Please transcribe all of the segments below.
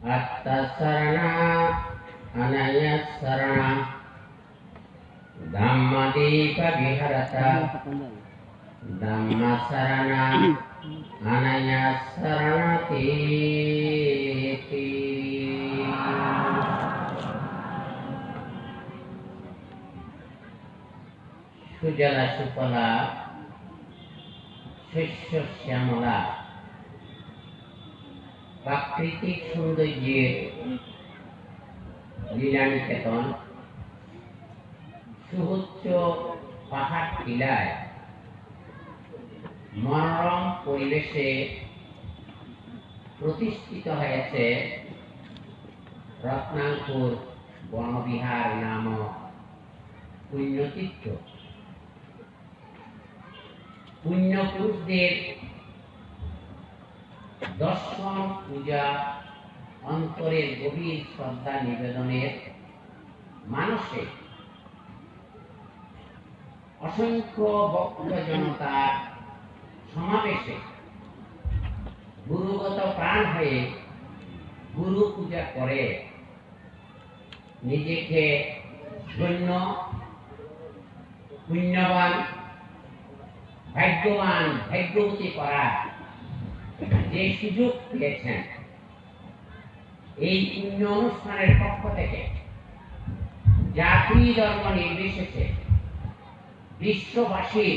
Atas sarana attasarana anayasarana dhamma dipa viharata dhamma sarana anayasarana titi sujala supala Sisyus yang mulai প্রাকৃতিক সৌন্দর্যের লীলানিকেতন সুউচ্চ পাহাড় টিলায় মনোরম পরিবেশে প্রতিষ্ঠিত হয়েছে রত্নাঙ্কুর বনবিহার নামক পুণ্যতীর্থ। পুণ্যপুরুষদের দর্শন পূজা অন্তরের গভীর শ্রদ্ধা নিবেদনের মানসে অসংখ্য ভক্ত জনতার সমাবেশে গুরুগত প্রাণ হয়ে গুরু পূজা করে। নিজেকে ধন্য, পুণ্যবান, ভাগ্যবান, ভাগ্যবতী করার যে সুযোগ পেয়েছেন, এই পুণ্য অনুষ্ঠানের পক্ষ থেকে জাতি ধর্ম নির্বিশেষে বিশ্ববাসী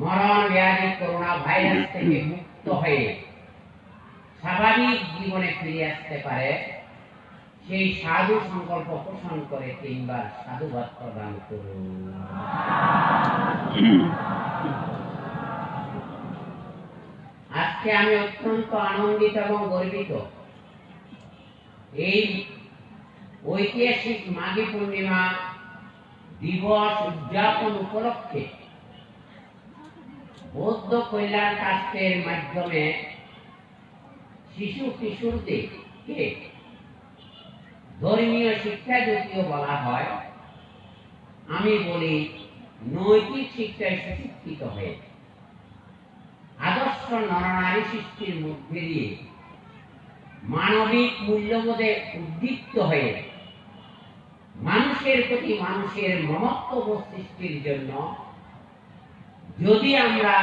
মরণ ব্যাধি করোনা ভাইরাস থেকে মুক্ত হয়ে স্বাভাবিক জীবনে ফিরে আসতে পারে, সেই সাধু সংকল্প পোষণ করে তিনবার সাধুবাদ প্রদান করুন। আজকে আমি অত্যন্ত আনন্দিত এবং গর্বিত। এই ঐতিহাসিক মাঘী পূর্ণিমা দিবস উদযাপন উপলক্ষে বৌদ্ধ কল্যাণ ট্রাস্টের মাধ্যমে শিশু কিশোরদেরকে ধর্মীয় শিক্ষা যদিও বলা হয়। আমি বলি নৈতিক শিক্ষায় সুশিক্ষিত হয়ে আদর্শ নরনারী সৃষ্টির মধ্যে দিয়ে মানবিক মূল্যবোধে উদ্দীপ্ত হয়ে মানুষের প্রতি মানুষের মমত্ববোধ সৃষ্টির জন্য যদি আমরা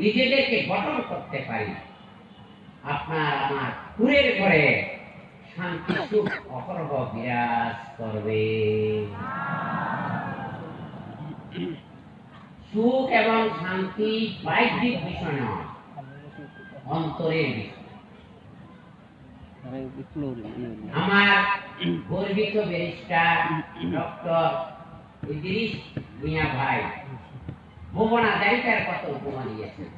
নিজেদেরকে গঠন করতে পারি, আপনার আমার কুরের ঘরে শান্তি, সুখ অপরব বিরাজ করবে। সুখ এবং শান্তি বাহ্যিক বিষয় নয়, অন্তরের আমার গর্বিত ব্যারিস্টার ডক্টর ইদ্রিস মিয়া ভাই, ভুবনা দায়িতার উপমা দিয়েছেন।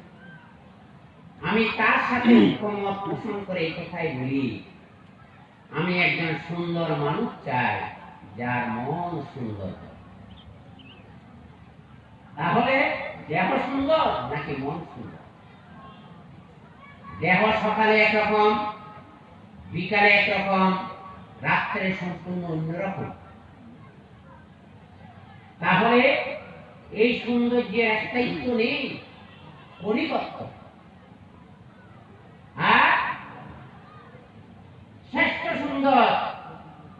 আমি তার সাথে ঐক্যমত পোষণ করে এই কথাই বলি, আমি একজন সুন্দর মানুষ চাই, যার মন সুন্দর তাহলে দেহ সুন্দর নাকি মন সুন্দর? দেহ সকালে একরকম, বিকালে একরকম, রাত্রে সম্পূর্ণ অন্যরকম। তাহলে এই সৌন্দর্যের একটাই তো নেই পরিবর্তন আর শ্রেষ্ঠ সুন্দর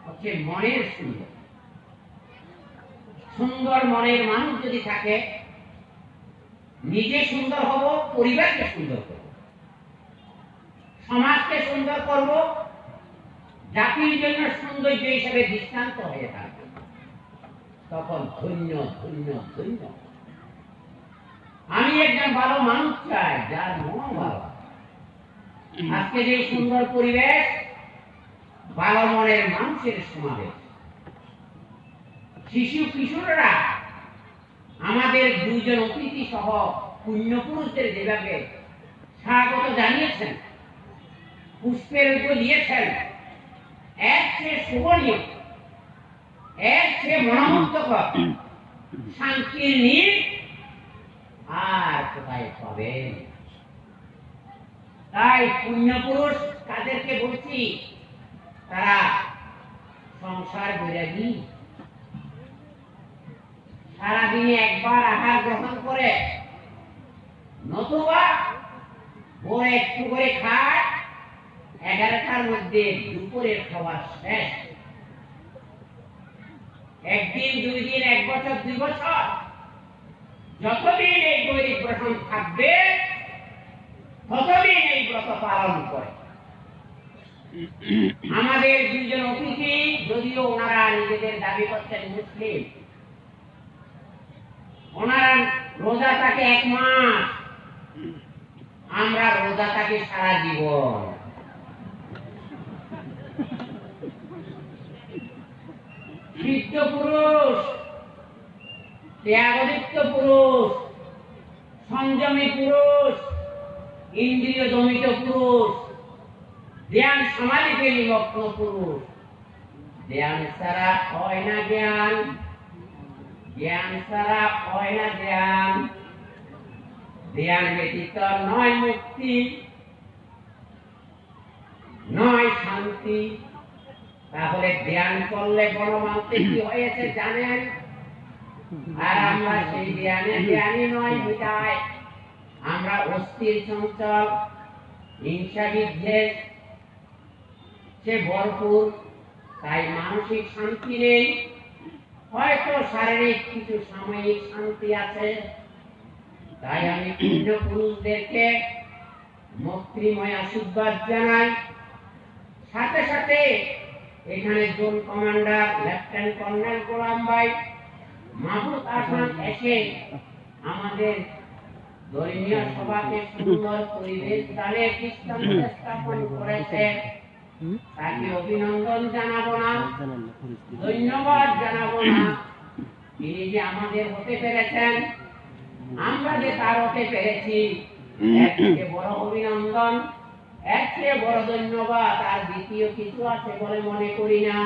হচ্ছে মনের সুন্দর। সুন্দর মনের মানুষ যদি থাকে, নিজে সুন্দর হব, পরিবারকে সুন্দর করব। সমাজকে সুন্দর করব, জাতির জন্য সৌন্দর্য হিসেবে দৃষ্টান্ত হয়ে থাকবে। তখন ধন্য ধন্য ধন্য। আমি একজন ভালো মানুষ চাই, যার মন ভালো। আজকে যে সুন্দর পরিবেশ ভালো মনের মানুষের সমাবেশ। শিশু কিশোররা আমাদের দুইজন অতিথি সহ পুণ্যপুরুষদের যেভাবে স্বাগত জানিয়েছেন, পুষ্পের উপর দিয়েছেন এক চেয়ে শোভনীয় এক চেয়ে মনোমুগ্ধকর শান্তির নীল আর কোথায় পাবেন? তাই পুণ্যপুরুষ তাদেরকে বলছি, তারা সংসার বিরাগী। সারাদিনে একবার আহার গ্রহণ করে, নতুবা ভোরে একটু করে খায় এগারোটা দেখার মধ্যে দুপুরের খাবার শেষ। একদিন, দুই দিন, এক বছর, দুই বছর, যতদিন এই গরিব গ্রহণ থাকবে, ততদিন এই ব্রত পালন করে। আমাদের দুইজন অতিথি, যদিও ওনারা নিজেদের দাবি করছেন মুসলিম ওনারা রোজা থাকে এক মাস। আমরা রোজা থাকি সারা জীবন। সিদ্ধ পুরুষ ত্যাগদীপ্ত পুরুষ, সংযমী পুরুষ, ইন্দ্রিয় দমিত পুরুষ ধ্যান সমাধিতে নিমগ্ন পুরুষ। ধ্যান ছাড়া হয় না জ্ঞান। জ্ঞান ছাড়া ব্যতীত নয় মুক্তি, নয় শান্তি। তাহলে করলে গণমানতে কি হয়েছে জানেন? আর আমরা সেই নয় আমরা অস্থির চঞ্চল, হিংসা বিদ্বেষ, সে ভরপুর। তাই মানসিক শান্তি নেই। হয়তো শারীরিক কিছু সাময়িক শান্তি আছে। তাই আমি পূর্ণ পুরুষদেরকে মৈত্রীময় আশীর্বাদ জানাই। সাথে সাথে এখানে zone commander, lieutenant colonel Golam ভাই মাহমুদ আসান এসে আমাদের ধর্মীয় সভাকে সুন্দর পরিবেশ দানে দৃষ্টান্ত স্থাপন করেছে তাকে অভিনন্দন জানাব না। ধন্যবাদ জানাব না। তিনি যে আমাদের হতে পেরেছেন আমরা যে তার হতে পেরেছি বড় অভিনন্দন এর চেয়ে বড় ধন্যবাদ আর দ্বিতীয় কিছু আছে বলে মনে করি না।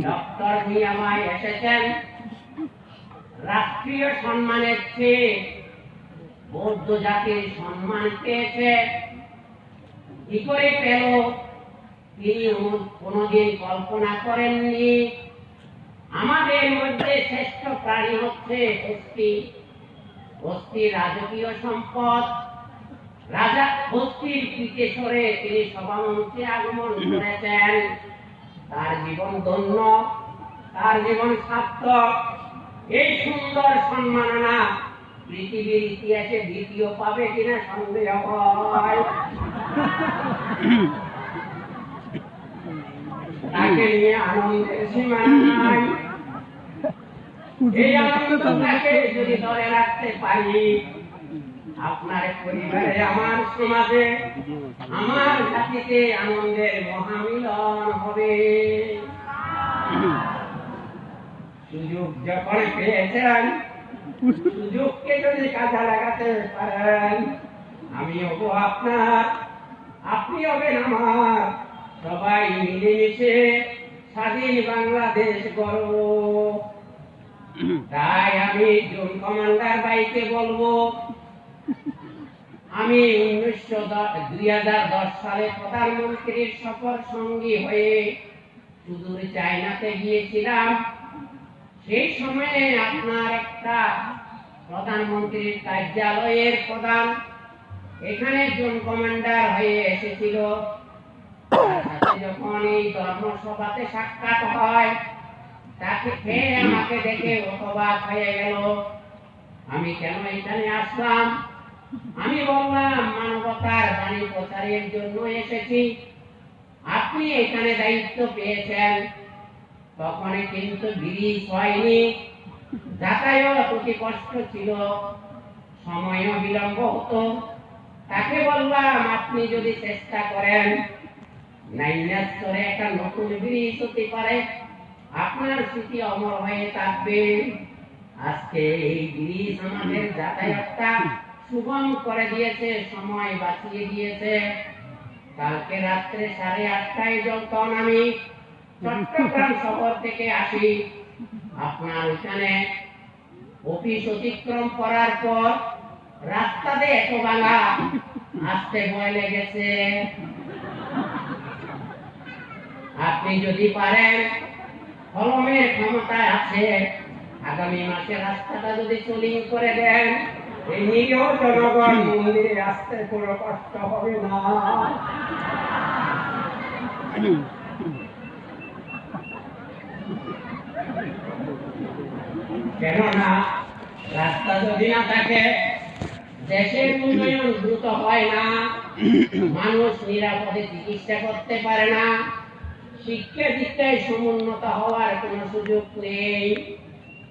ডক্টর এসেছেন। রাষ্ট্রীয় সম্মানের চেয়ে বৌদ্ধ জাতির সম্মান পেয়েছে। কি করে পেল? তিনি কোনদিন কল্পনা করেননি। আমাদের মধ্যে শ্রেষ্ঠ প্রাণী হচ্ছে অস্থি অস্থি রাজকীয় সম্পদ। রাজা অস্থির পিঠে সরে তিনি সভামঞ্চে আগমন করেছেন। তার জীবন ধন্য, তার জীবন সার্থক। এই সুন্দর সম্মাননা পৃথিবীর ইতিহাসে দ্বিতীয় পাবে কিনা সন্দেহ হয়। তাকে নিয়ে আনন্দের সীমা নাই। এই আনন্দটাকে যদি ধরে রাখতে পারি, আপনার পরিবারে, আমার সমাজে, আমার জাতিতে আনন্দের মহামিলন হবে। সুযোগ যখন পেয়েছেন আমি হব আপনার, আপনি হবেন আমার। সবাই মিলেমিশে স্বাধীন বাংলাদেশ গর্ব তাই আমি জোন কমান্ডার ভাইকে বলব, আমি উনিশশো দুই হাজার দশ সালে প্রধানমন্ত্রীর সফর সঙ্গী হয়ে সুদূর চায়নাতে গিয়েছিলাম। সেই সময়ে আপনার একটা প্রধানমন্ত্রীর কার্যালয়ের প্রধান, এখানে জোন কমান্ডার হয়ে এসেছিল। যখন এই ধর্মসভাতে সাক্ষাৎ হয়, তাকে খেয়ে আমাকে দেখে অবাক হয়ে গেল। আমি কেন এখানে আসলাম? আমি বললাম, মানবতার বাণী প্রচারের জন্য এসেছি। আপনি এখানে দায়িত্ব পেয়েছেন। তখন কিন্তু ব্রিজ হয়নি যাতায়াত অতি কষ্ট ছিল। সময়ও বিলম্ব হতো। তাকে বললাম, আপনি যদি চেষ্টা করেন একটা নতুন হতে পারে। আপনার স্মৃতি অমর হয়ে থাকবে। আজকে এই আমাদের যাতায়াতটা সুগম করে দিয়েছে, সময় বাঁচিয়ে দিয়েছে। কালকে রাত্রে সাড়ে আটটায় যখন আমি চট্টগ্রাম শহর থেকে আসি। আপনার ওখানে অফিস অতিক্রম করার পর রাস্তাতে এত বাঙা আসতে ভয় লেগেছে। আপনি যদি পারেন, কলমের ক্ষমতা আছে। আগামী মাসে রাস্তাটা যদি চলিং করে দেন এই নিরীহ জনগণ মন্দিরে আসতে কোনো কষ্ট হবে না। কেননা রাস্তা যদি না থাকে, দেশের উন্নয়ন দ্রুত হয় না। মানুষ নিরাপদে চিকিৎসা করতে পারে না। শিক্ষা দীক্ষায় সমুন্নত হওয়ার কোনো সুযোগ নেই।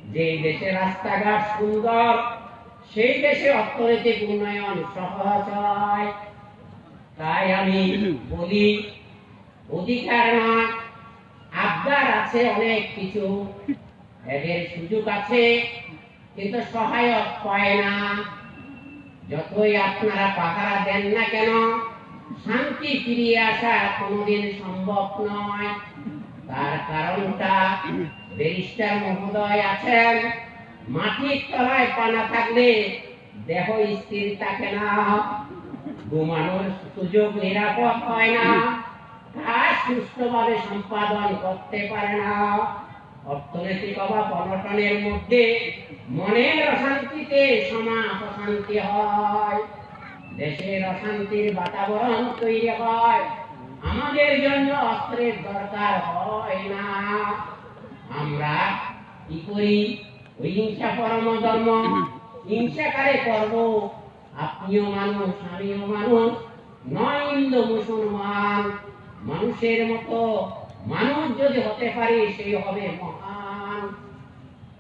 যে দেশে রাস্তাঘাট সুন্দর, সেই দেশে অর্থনৈতিক উন্নয়ন সহজ হয়। তাই আমি বলি, অধিকার না। আবদার আছে অনেক কিছু। এদের সুযোগ আছে, কিন্তু সহায়ক পায় না। যতই আপনারা পাহারা দেন না কেন, শান্তি ফিরিয়ে আসা কোনোদিন সম্ভব নয়। তার কারণটা ব্যারিস্টার মহোদয় আছেন, মাটির তলায় পানা থাকলে দেহ স্থির থাকে না। ঘুমানোর সুযোগ নিরাপদ হয় না। কাজ সুষ্ঠুভাবে সম্পাদন করতে পারে না। অর্থনৈতিক অভাব, অনটনের মধ্যে মনের অশান্তিতে সমাজ অশান্তি হয়। দেশের অশান্তির বাতাবরণ তৈরি হয়। আমাদের জন্য অস্ত্রের দরকার হয় না। আমরা কি করি? ওই হিংসা পরম ধর্ম হিংসা কারে করব আপনিও মানুষ, আমিও মানুষ, নয় মুসলমান। মানুষের মতো মানুষ যদি হতে পারি সেই হবে মহান।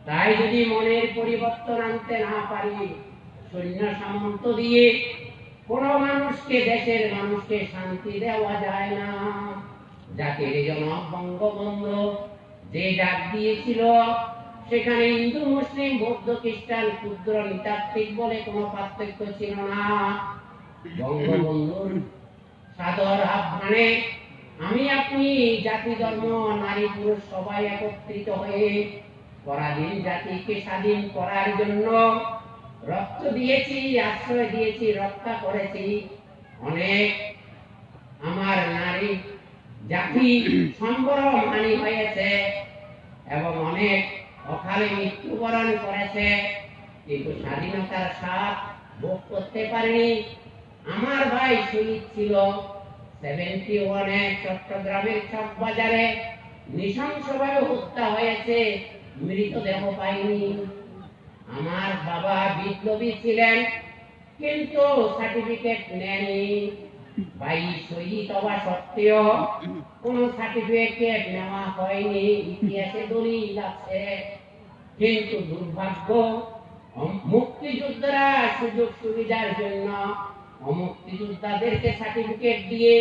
তাই যদি মনের পরিবর্তন আনতে না পারি, সৈন্য সামন্ত দিয়ে কোন মানুষকে, দেশের মানুষকে শান্তি দেওয়া যায় না। জাতির জনক বঙ্গবন্ধু যে ডাক দিয়েছিল, সেখানে হিন্দু, মুসলিম, বৌদ্ধ, খ্রিস্টান, ক্ষুদ্র, নৃতাত্ত্বিক বলে কোনো পার্থক্য ছিল না। বঙ্গবন্ধুর সাদর আহ্বানে আমি আপনি জাতি ধর্ম, নারী পুরুষ সবাই একত্রিত হয়ে পরাধীন জাতিকে স্বাধীন করার জন্য রক্ত দিয়েছি, আশ্রয় দিয়েছি, রক্ষা করেছি। অনেক আমার নারী জাতি সম্বরম হানি হয়েছে এবং অনেক অকালে মৃত্যুবরণ করেছে, কিন্তু স্বাধীনতার স্বাদ ভোগ করতে পারেনি। আমার ভাই শহীদ ছিল। সেভেন্টি ওয়ানে চট্টগ্রামের নৃশংসভাবে হত্যা হয়েছে, মৃতদেহ পাইনি আমার বাবা বিপ্লবী ছিলেন, কিন্তু সার্টিফিকেট ভাই শহীদ হওয়া সত্ত্বেও কোনো সার্টিফিকেট নেওয়া হয়নি, ইতিহাসে দলিল আছে। কিন্তু দুর্ভাগ্য, মুক্তিযোদ্ধারা সুযোগ সুবিধার জন্য অমুক্তিযোদ্ধাদেরকে সার্টিফিকেট দিয়ে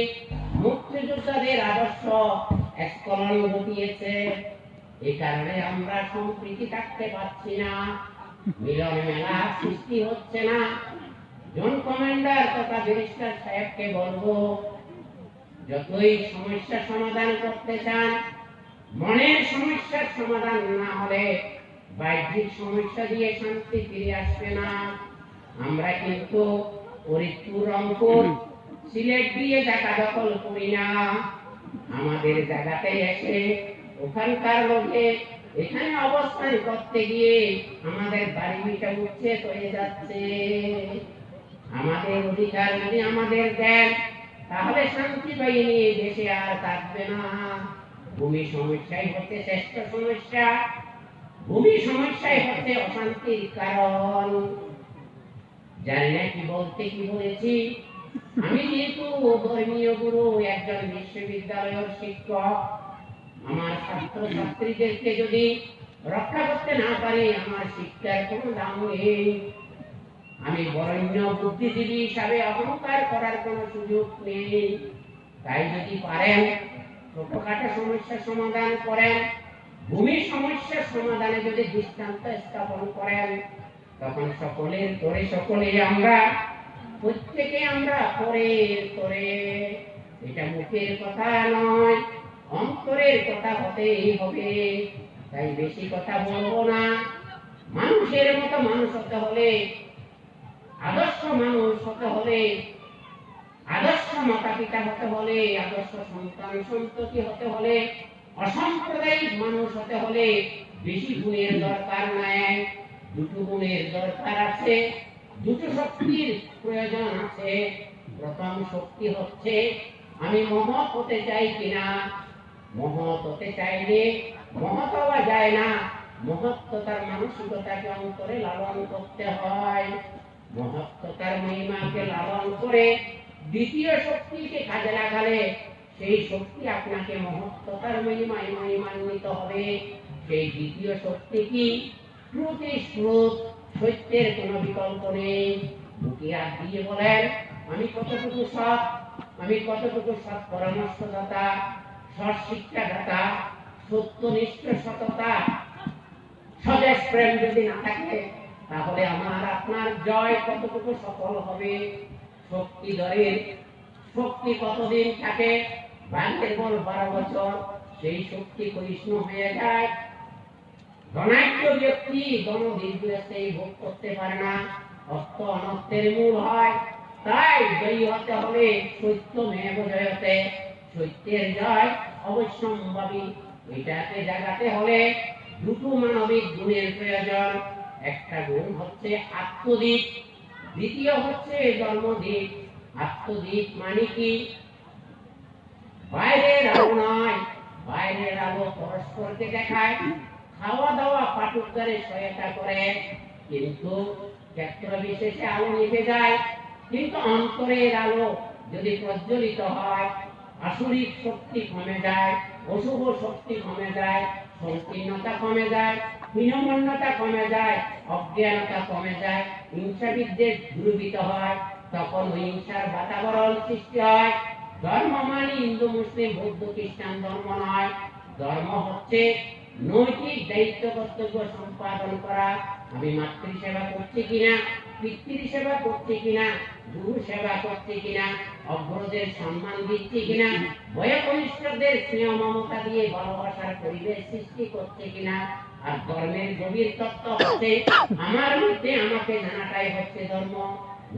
মুক্তিযোদ্ধাদের আদর্শ স্খলন ঘটিয়েছে। এই কারণে আমরা সম্প্রীতি থাকতে পারছি না, মিলন মেলা সৃষ্টি হচ্ছে না। কমান্ডার তথা ব্যারিস্টার সাহেবকে বলব, যতই সমস্যা সমাধান করতে চান, মনের সমস্যার সমাধান না হলে বাহ্যিক সমস্যা দিয়ে শান্তি ফিরে আসবে না। আমরা কিন্তু রংপুর সিলেট দিয়ে জায়গা দখল করি না। আমাদের জায়গাতে এসে ওখানকার লোকে এখানে অবস্থান করতে গিয়ে আমাদের বাড়ি ভিটা উচ্ছেদ হয়ে যাচ্ছে। আমাদের অধিকার যদি আমাদের দেন, তাহলে শান্তি বাহিনী দেশে আর থাকবে না। ভূমি সমস্যাই হচ্ছে শ্রেষ্ঠ সমস্যা। ভূমি সমস্যাই হচ্ছে অশান্তির কারণ। জানি না কি বলতে, কি বলেছি? আমি যেহেতু ধর্মীয় গুরু, একজন বিশ্ববিদ্যালয়ের শিক্ষক, আমার ছাত্র ছাত্রীদেরকে যদি রক্ষা করতে না পারি, আমার শিক্ষার দাম নেই। আমি বরেণ্য বুদ্ধিজীবী হিসাবে অহংকার করার কোনো সুযোগ নেই। তাই যদি পারেন, ছোটখাটো সমস্যার সমাধান করেন, ভূমি সমস্যার সমাধানে যদি দৃষ্টান্ত স্থাপন করেন তখন সকলের করে সকলে আমরা, প্রত্যেকে আমরা করে করে এটা মুখের কথা নয়, অন্তরের কথা হতেই হবে। তাই বেশি কথা বলব না। মানুষের মতো মানুষ হতে হলে, আদর্শ মানুষ হতে হলে, আদর্শ মাতা পিতা হতে হলে, আদর্শ সন্তান সন্ততি হতে হলে, অসাম্প্রদায়িক মানুষ হতে হলে বেশি গুণের দরকার নাই। দুটো গুণের দরকার আছে, দুটো শক্তির প্রয়োজন আছে। প্রথম শক্তি হচ্ছে, আমি মহৎ হতে চাই কিনা? মহৎ হতে চাইলে মহৎ হওয়া যায় না। মহত্বতার মানসিকতাকে অন্তরে লালন করতে হয়। মহত্বতার মহিমাকে লালন করে দ্বিতীয় শক্তিকে কাজে লাগালে সেই শক্তি আপনাকে মহত্বতার মহিমায় মহিমান্বিত হবে। সেই দ্বিতীয় শক্তি কি? ট্রুথ ইজ সত্যের কোনো বিকল্প নেই। বুকে হাত দিয়ে বলেন, আমি কতটুকু সৎ? আমি কতটুকু সৎ পরামর্শদাতা? সৎ শিক্ষাদাতা? সত্যনিষ্ঠ সততা? স্বদেশ প্রেম যদি না থাকে, তাহলে আমার, আপনার জয় কতটুকু সফল হবে? শক্তি দরের শক্তি কতদিন থাকে? ভাগ্যের বল বারো বছর, সেই শক্তি ক্ষয়িষ্ণু হয়ে যায়। ধনাঢ্য ব্যক্তি ধন দীর্ঘস্থায়ী ভোগ করতে পারে না অস্ত অনর্থের মূল হয়। তাই জয়ী হতে হবে সত্য মেয়ে জয়তে। সত্যের জয় অবশ্যম্ভাবী। এটাকে জাগাতে হলে দুটো মানবিক গুণের প্রয়োজন। একটা গুণ হচ্ছে আত্মদিক দ্বিতীয় হচ্ছে জন্মদিক আত্মদিক মানে কি? বাইরের আলো নয়। বাইরের আলো পরস্পরকে দেখায়। খাওয়া দাওয়া পাটুকারে সহায়তা করে। কিন্তু ক্ষেত্র বিশেষে আলো নিভে যায়। কিন্তু অন্তরের আলো যদি প্রজ্বলিত হয়, আসরিক শক্তি কমে যায়, অশুভ শক্তি কমে যায়, সংকীর্ণতা কমে যায়, হীনমন্যতা কমে যায়, অজ্ঞানতা কমে যায় হিংসা বিদ্বেষ দূরীভূত হয়, তখন হিংসার বাতাবরণ সৃষ্টি হয়। ধর্ম মানে হিন্দু, মুসলিম, বৌদ্ধ, খ্রিস্টান ধর্ম নয়। ধর্ম হচ্ছে নৈতিক দায়িত্ব কর্তব্য সম্পাদন করা, আমি মাতৃ সেবা করছি কিনা পিতৃ সেবা করছি কিনা গুরু সেবা করছি কিনা, অগ্রদের সম্মান দিচ্ছি কিনা বয়োকনিষ্ঠদের স্নেহ মমতা দিয়ে ভালোবাসার পরিবেশ সৃষ্টি করছে কিনা, আর ধর্মের গভীর তত্ত্ব হচ্ছে, আমার মধ্যে আমাকে জানাটাই হচ্ছে ধর্ম।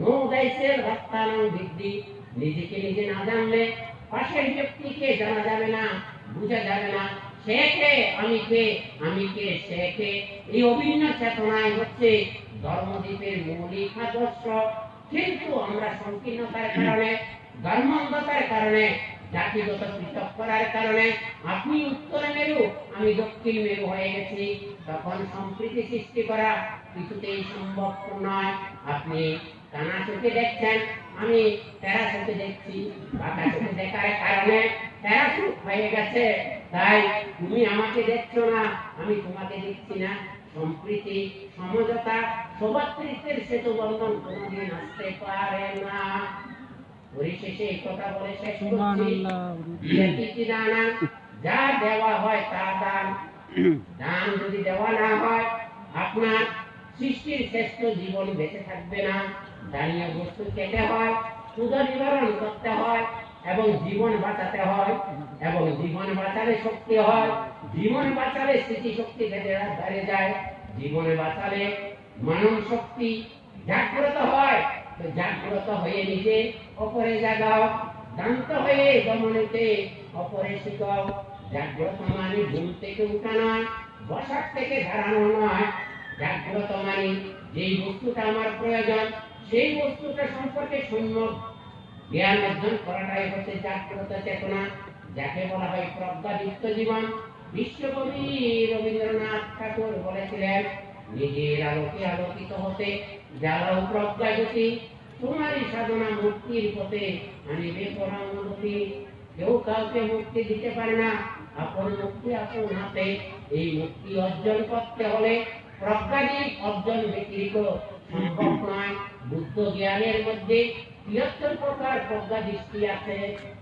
নো দাইসের রক্তানং বৃদ্ধি, নিজেকে নিজে না জানলে পাশের ব্যক্তিকে জানা যাবে না, বোঝা যাবে না। সে কে, আমি কে এই অভিন্ন চেতনায় হচ্ছে ধর্মদ্বীপের মৌলিক আদর্শ। কিন্তু আমরা সংকীর্ণতার কারণে, ধর্মান্ধতার কারণে, জাতিগত পৃথক করার কারণে, আপনি উত্তর মেরু, আমি দক্ষিণ মেরু হয়ে গেছি। তখন সম্প্রীতি সৃষ্টি করা কিছুতেই সম্ভব নয়। আপনি কানা চোখে দেখছেন, আমি তেরা চোখে দেখছি। বাঁকা চোখে দেখার কারণে তেরা হয়ে গেছে। তাই তুমি আমাকে দেখছ না, আমি তোমাকে দেখছি না। সম্প্রীতি, সমঝোতা, সৌভাতৃত্বের সেতু বন্ধন কোনোদিন আসতে পারে না। পরিশেষে এই কথা বলে শেষ করছি। যা দেওয়া হয় তা দান। দান যদি দেওয়া না হয়, আপনার সৃষ্টির শ্রেষ্ঠ জীবন বেঁচে থাকবে না। দাঁড়িয়ে বস্তু খেতে হয় ক্ষুদ নিবারণ করতে হয় এবং জীবন বাঁচাতে হয়, এবং জীবন বাঁচালে শক্তি হয়, জীবন বাঁচালে স্মৃতিশক্তি বেড়ে বেড়ে যায়, জীবন বাঁচালে মানব শক্তি জাগ্রত হয়, তো জাগ্রত হয়ে নিজে অপরে জাগাও দান্ত হয়ে দমনেতে অপরে শিখাও, জাগ্রত মানে ঘুম থেকে উঠা নয়, বসার থেকে দাঁড়ানো নয়, জাগ্রত মানে যেই বস্তুটা আমার প্রয়োজন, সেই বস্তুটা সম্পর্কে শূন্য জ্ঞান অর্জন করাটাই হচ্ছে জাগ্রত চেতনা, যাকে বলা হয় প্রজ্ঞাদীপ্ত জীবন। বিশ্বকবি রবীন্দ্রনাথ ঠাকুর বলেছিলেন, নিজের আলোকে আলোকিত হতে তোমারই সাধনা মুক্তির পথে কেউ কাউকে মুক্তি দিতে পারে না। আপন মুক্তি আপন হাতে। এই মুক্তি অর্জন করতে হলে প্রজ্ঞাদীপ অর্জন ব্যতিরিক্ত সম্ভব নয়। বুদ্ধ জ্ঞানের মধ্যে তিয়াত্তর প্রকার প্রজ্ঞা দৃষ্টি আছে।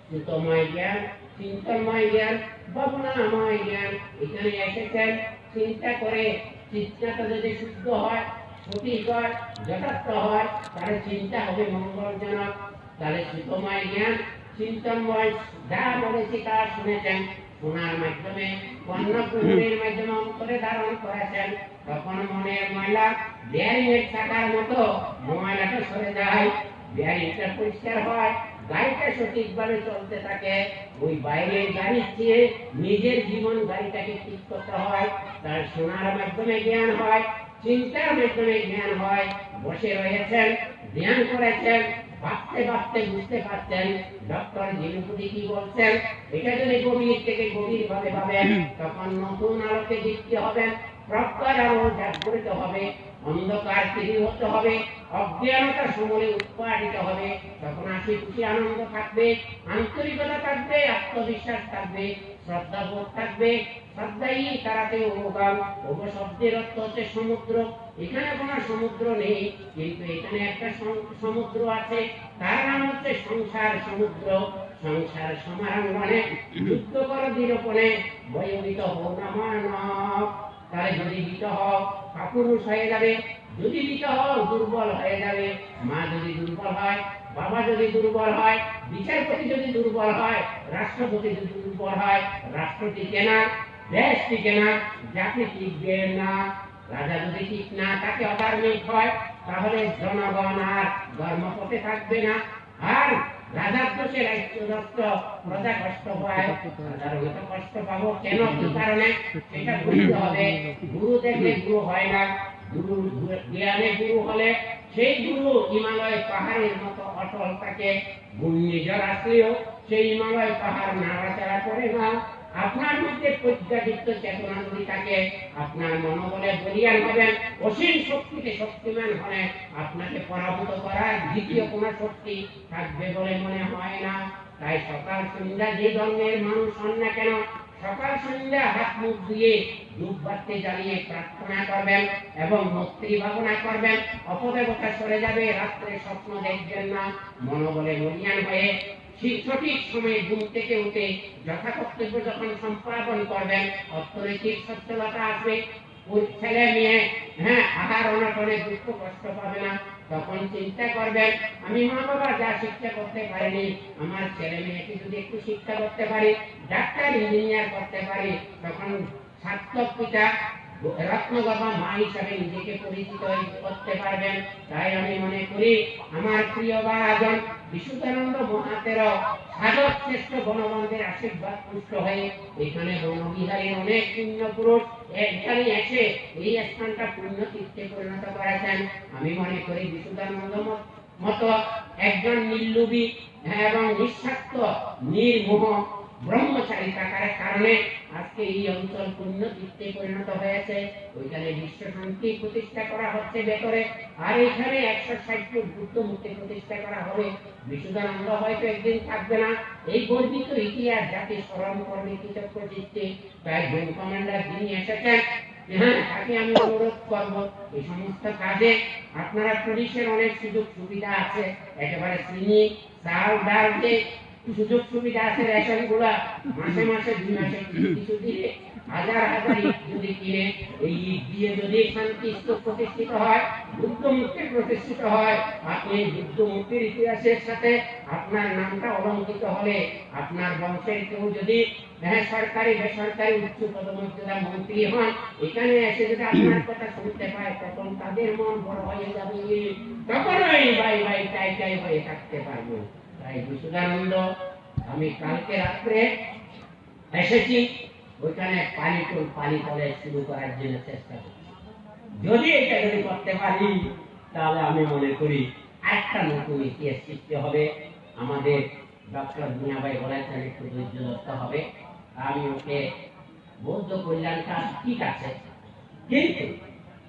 সুতময় জ্ঞান চিন্তনময় জ্ঞান ভাবনাময় জ্ঞান এখানে এসেছেন চিন্তা করে চিন্তাটা যদি শুদ্ধ হয় সঠিক হয় যথার্থ হয়, তাহলে চিন্তা হবে মঙ্গলজনক। তাহলে সুতময় জ্ঞান চিন্তনময় যা বলেছি তা শুনেছেন। শোনার মাধ্যমে কর্ণকুহুরের মাধ্যমে অন্তরে ধারণ করেছেন। তখন মনের ময়লা বেয়ারিংয়ের চাকার মতো ময়লাটা সরে যায়। বেয়ারিংটা পরিষ্কার হয়, গাড়িটা সঠিকভাবে চলতে থাকে, ওই বাইরের গাড়ির চেয়ে নিজের জীবন গাড়িটাকে ঠিক করতে হয়, তার শোনার মাধ্যমে জ্ঞান হয়, চিন্তার মাধ্যমে জ্ঞান হয়, বসে রয়েছেন, ধ্যান করেছেন ভাবতে ভাবতে বুঝতে পারছেন। ডক্টর জিনুপুতি কি বলছেন? এটা যদি গভীর থেকে গভীর ভাবে ভাবেন, তখন নতুন আলোকে দিতে হবে প্রজ্ঞার আলো জাগ্রত হবে, অন্ধকার হতে হবে, অজ্ঞানতা উৎপাদিত হবে। তখন হাসি খুশি আনন্দ থাকবে, আন্তরিকতা থাকবে, আত্মবিশ্বাস থাকবে, শ্রদ্ধাবোধ থাকবে শ্রদ্ধাই তারাতে অর্থ হচ্ছে সমুদ্র। এখানে কোনো সমুদ্র নেই, কিন্তু এখানে একটা সমুদ্র আছে। তার নাম হচ্ছে সংসার সমুদ্র। সংসার কর দৃঢ়পণে বয়োবিত হো না মানব। তাহলে যদি বিত হও, কাপুরুষ হয়ে যাবে। যদি হও, দুর্বল হয়ে যাবে। মা যদি দুর্বল হয়, বাবা যদি দুর্বল হয়, বিচারপতি যদি দুর্বল হয়, রাষ্ট্রপতি যদি দুর্বল হয় রাষ্ট্র টিকে না দেশ টিকে না, জাতি টিকবে না, রাজা যদি ঠিক না, তাকে অধার্মিক হয় তাহলে জনগণ আর ধর্মপথে থাকবে না। আর রাজার দোষে রাষ্ট্র প্রজা কষ্ট পায়, সাধারণত কষ্ট পাবো কেন? কি কারণে? সেটা বুঝতে হবে। গুরু দেখলে গুরু হয় না। গুরু জ্ঞানে গুরু হলে সেই গুরু হিমালয় পাহাড়ের মতো অটল থাকে। ঘূর্ণিঝড় আসলেও সেই হিমালয় পাহাড় নাড়াচাড়া করে না আপনার মধ্যে প্রজ্ঞাযুক্ত চেতনা যদি থাকে, আপনার মনোবলে বলিয়ান হবেন, অসীম শক্তিতে শক্তিমান হলে আপনাকে পরাভূত করার দ্বিতীয় কোন শক্তি থাকবে বলে মনে হয় না। তাই সকাল সন্ধ্যা যে ধর্মের মানুষ হন না কেন, সকাল সন্ধ্যা হাত মুখ ধুয়ে ধূপবাতি জ্বালিয়ে প্রার্থনা করবেন এবং মৈত্রী ভাবনা করবেন। অপদেবতা সরে যাবে, রাত্রে স্বপ্ন দেখবেন না। মনোবলে মরিয়ান হয়ে ঠিক সঠিক সময়ে ঘুম থেকে উঠে যথা কর্তব্য যখন সম্পাদন করবেন অর্থনৈতিক সচ্ছলতা আসবে। ওই ছেলে মেয়ে হ্যাঁ আহার অনটনে দুঃখ কষ্ট পাবে না। তখন চিন্তা করবেন, আমি মা বাবা যা শিক্ষা করতে পারিনি, আমার ছেলে মেয়েকে যদি একটু শিক্ষা করতে পারি, ডাক্তার, ইঞ্জিনিয়ার করতে পারি, তখন সার্থক পিতা রত্নগর্ভা মা হিসাবে নিজেকে পরিচিত করতে পারবেন। তাই আমি মনে করি, আমার প্রিয় বাজন মহাতের সাগর শ্রেষ্ঠ আশীর্বাদ পুষ্ট হয়ে এখানে অনেক পুণ্য পুরুষ এখানে এসে এই স্থানটা পুণ্য তীর্থে পরিণত করেছেন। আমি মনে করি বিশুদ্ধানন্দ মত- মতো একজন নির্লুবী এবং নিঃস্বার্থ নির্মোহ ব্রহ্মচারী থাকার কারণে আজকে এই অঞ্চল পূর্ণ তীর্থে পরিণত হয়েছে। ওইখানে বিশ্ব শান্তি প্রতিষ্ঠা করা হচ্ছে ভেতরে। আর এখানে একশো ষাট ফুট বুদ্ধ মূর্তি প্রতিষ্ঠা করা হবে। বিশুদ্ধানন্দ হয়তো একদিন থাকবে না। এই গর্বিত ইতিহাস জাতি স্মরণ করবে কৃতজ্ঞ চিত্তে তাই জোন কমান্ডার যিনি এসেছেন হ্যাঁ তাকে আমি অনুরোধ করব এই সমস্ত কাজে। আপনারা পুলিশের অনেক সুযোগ সুবিধা আছে। একেবারে চিনি, চাল, ডাল যে সুযোগ সুবিধা আছে রেশনগুলা মাসে মাসে, দুই মাসে কিছু দিলে হাজার হাজার যদি কিনে, এই দিয়ে যদি শান্তি প্রতিষ্ঠিত হয়, বুদ্ধ মূর্তি প্রতিষ্ঠিত হয় আপনি বুদ্ধ মূর্তির ইতিহাসের সাথে আপনার নামটা অলঙ্কিত হলে আপনার বংশের কেউ যদি হ্যাঁ সরকারি বেসরকারি উচ্চ পদমর্যাদা মন্ত্রী হন, এখানে এসে যদি আপনার কথা শুনতে পায়, তখন তাদের মন বড় হয়ে যাবে। তখন ওই ভাই ভাই চাই চাই হয়ে থাকতে পারব। তাই বিশুদ্ধানন্দ আমি কালকে রাত্রে এসেছি, ওইখানে পানি টুল পানি কলে শুরু করার জন্য চেষ্টা করছি। যদি এটা যদি করতে পারি, তাহলে আমি মনে করি একটা নতুন ইতিহাস সৃষ্টি হবে। আমাদের ডক্টর মিয়াবাই বলেছেন, একটু ধৈর্য ধরতে হবে। আমি ওকে বৌদ্ধ কল্যাণটা ঠিক আছে। কিন্তু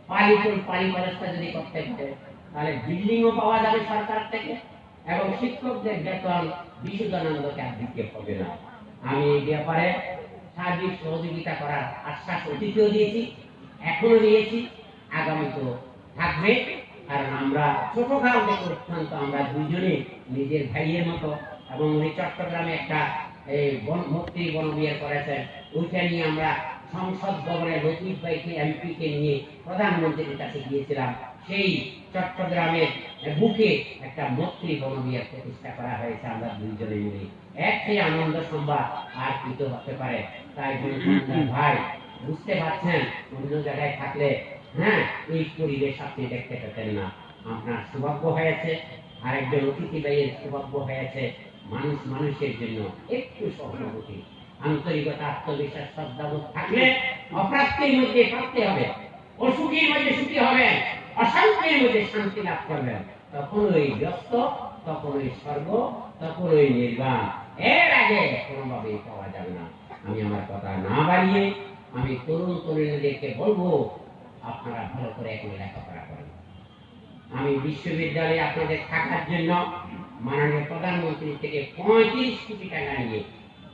পালিপুর পালি কলেজটা যদি করতে পারে, তাহলে বিল্ডিংও পাওয়া যাবে সরকার থেকে। এবং শিক্ষকদের বেতন বিশুদ্ধানন্দকে আর দিতে হবে না? আমি এই ব্যাপারে সার্বিক সহযোগিতা করার আশ্বাস অতীতেও দিয়েছি এখনও দিয়েছি, আগামী তো থাকবে। কারণ আমরা ছোটখাল থেকে অত্যন্ত আমরা দুজনে নিজের ভাইয়ের মতো এবং উনি চট্টগ্রামে একটা এই মুক্তি বনবিহার করেছেন। ওইটা নিয়ে আমরা সংসদ ভবনে লতিফ ভাইকে এমপি কে নিয়ে প্রধানমন্ত্রীর কাছে গিয়েছিলাম। সেই চট্টগ্রামের বুকে একটা মৈত্রী বনবিহার প্রতিষ্ঠা করা হয়েছে আমরা দুইজনে মিলে। এক সেই আনন্দ সংবাদ আর কি হতে পারে। তাই ভাই, বুঝতে পারছেন, অন্য জায়গায় থাকলে হ্যাঁ এই পরিবেশ আপনি দেখতে পেতেন না। আপনার সৌভাগ্য হয়েছে, আরেকজন অতিথি ভাইয়ের সৌভাগ্য হয়েছে, মানুষ মানুষের জন্য একটু সহানুভূতি। আন্তরিকতা, আত্মবিশ্বাস, শ্রদ্ধাবোধ থাকলে অপ্রাপ্তির মধ্যে প্রাপ্তি হবে। অসুখীর মধ্যে সুখী হবে অশান্তির মধ্যে শান্তি লাভ করবেন। তখন ওই ব্যস্ত, তখন ওই স্বর্গ, তখন ওই নির্বাণ। এর আগে কোনোভাবেই পাওয়া যাবে না। আমি আমার কথা না বাড়িয়ে আমি তরুণ তরুণীদেরকে বলব, আপনারা ভালো করে এখন লেখাপড়া করেন। আমি বিশ্ববিদ্যালয়ে আপনাদের থাকার জন্য মাননীয় প্রধানমন্ত্রী থেকে পঁয়ত্রিশ কোটি টাকা নিয়ে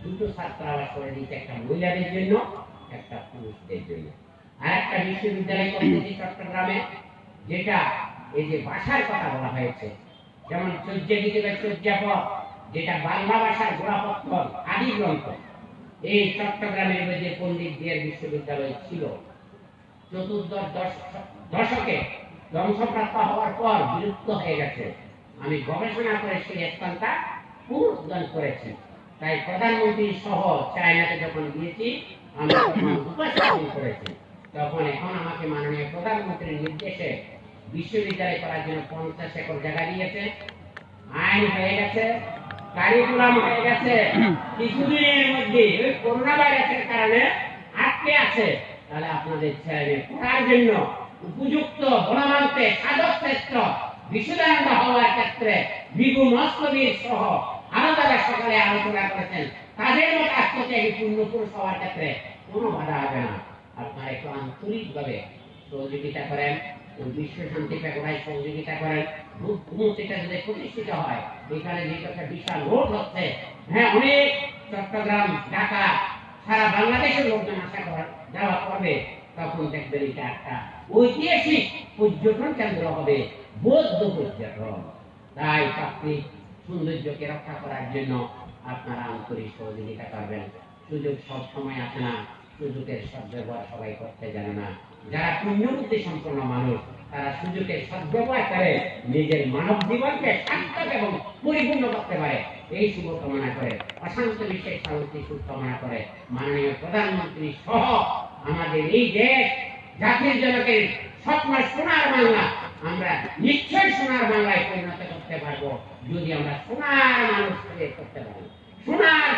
দুটো ছাত্রাবাস করে দিয়েছে একটা মহিলাদের জন্য, একটা পুরুষদের জন্য। আর একটা বিশ্ববিদ্যালয় পদ্ধতি চট্টগ্রামে, যেটা এই যে ভাষার কথা বলা হয়েছে, যেমন চর্যা দিতে চর্যাপদ যেটা বাংলা ভাষার গোড়াপত্তর আদি গ্রন্থ, এই চট্টগ্রামের মধ্যে পণ্ডিত বিহার বিশ্ববিদ্যালয় ছিল। চতুর্দশ দশকে ধ্বংসপ্রাপ্ত হওয়ার পর বিলুপ্ত হয়ে গেছে। আমি গবেষণা করে সেই স্থানটা পুনরুদ্ধার করেছি। তাই প্রধানমন্ত্রী সহ চায়নাতে যখন গিয়েছি, আমি উপস্থাপন করেছি। তখন এখন আমাকে মাননীয় প্রধানমন্ত্রীর নির্দেশে বিশ্ববিদ্যালয় করার জন্য পঞ্চাশ একর জায়গা দিয়েছে। আইন হয়ে গেছে কারিকুলাম হয়ে গেছে। কিছুদিনের মধ্যে ওই করোনা ভাইরাসের কারণে আটকে আছে। তাহলে আপনাদের ছেলে পড়ার জন্য উপযুক্ত বনমান্তে সাধক শ্রেষ্ঠ বিশুদ্ধানন্দ হওয়ার ক্ষেত্রে বিভু মস্তবীর সহ আরও যারা সকালে আলোচনা করেছেন। তাদের মতো আত্মত্যাগী পূর্ণ পুরুষ হওয়ার ক্ষেত্রে কোনো বাধা হবে না। আপনারা একটু আন্তরিকভাবে সহযোগিতা করেন, ওই বিশ্ব শান্তি প্যাগোড়ায় সহযোগিতা করেন। মূর্তিটা যদি প্রতিষ্ঠিত হয়, এখানে যেহেতু একটা বিশাল রোড হচ্ছে হ্যাঁ অনেক চট্টগ্রাম, ঢাকা, সারা বাংলাদেশের লোকজন আশা করার যাওয়া করবে, তখন দেখবেন এটা একটা ঐতিহাসিক পর্যটন কেন্দ্র হবে, বৌদ্ধ পর্যটন। তাই প্রাকৃতিক সৌন্দর্যকে রক্ষা করার জন্য আপনারা আন্তরিক সহযোগিতা করবেন। সুযোগ সব সময় আসে না। সুযোগের সদ্ব্যবহার সবাই করতে জানে না। যারা পুণ্যবুদ্ধি সম্পন্ন মানুষ, তারা সুযোগের সদ্ব্যবহার করে নিজের মানব জীবনকে সার্থক এবং পরিপূর্ণ করতে পারে। এই শুভ কামনা করে, অশান্ত বিশ্বের শান্তি সুখ কামনা করে মাননীয় প্রধানমন্ত্রী সহ আমাদের এই দেশ জাতির জনকের স্বপ্ন সোনার বাংলা। আমরা নিশ্চয় সোনার বাংলায় পরিণত করতে পারব। যদি আমরা সোনার মানুষ করতে পারি। সোনার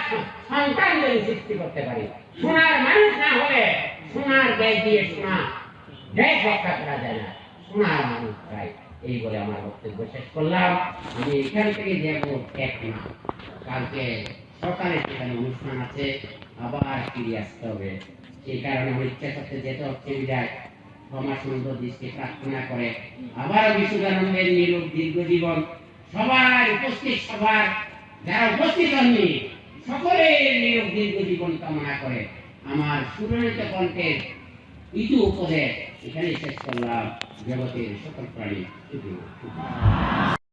সন্তান যদি সৃষ্টি করতে পারি, সোনার মানুষ না হলে সোনার দেশ দিয়ে সোনা দেশ রক্ষা করা যায় না। সোনার মানুষ চাই। এই বলে আমার বক্তব্য শেষ করলাম। আমি এখান থেকে যাব এক না কালকে সকালে সেখানে অনুষ্ঠান আছে, আবার ফিরে আসতে হবে। সেই কারণে আমার ইচ্ছা করতে যেতে হচ্ছে বিদায়। ক্ষমা সুন্দর দৃষ্টি প্রার্থনা করে। আবার বিশুদ্ধানন্দের নিরূপ দীর্ঘ জীবন। সবার উপস্থিত সবার যারা উপস্থিত হননি, সকলের নিয়োগ দীর্ঘ জীবন কামনা করে, আমার সুরনিত কণ্ঠের ইতু উপদেশ এখানে শেষ করলাম জগতের সকল প্রাণী।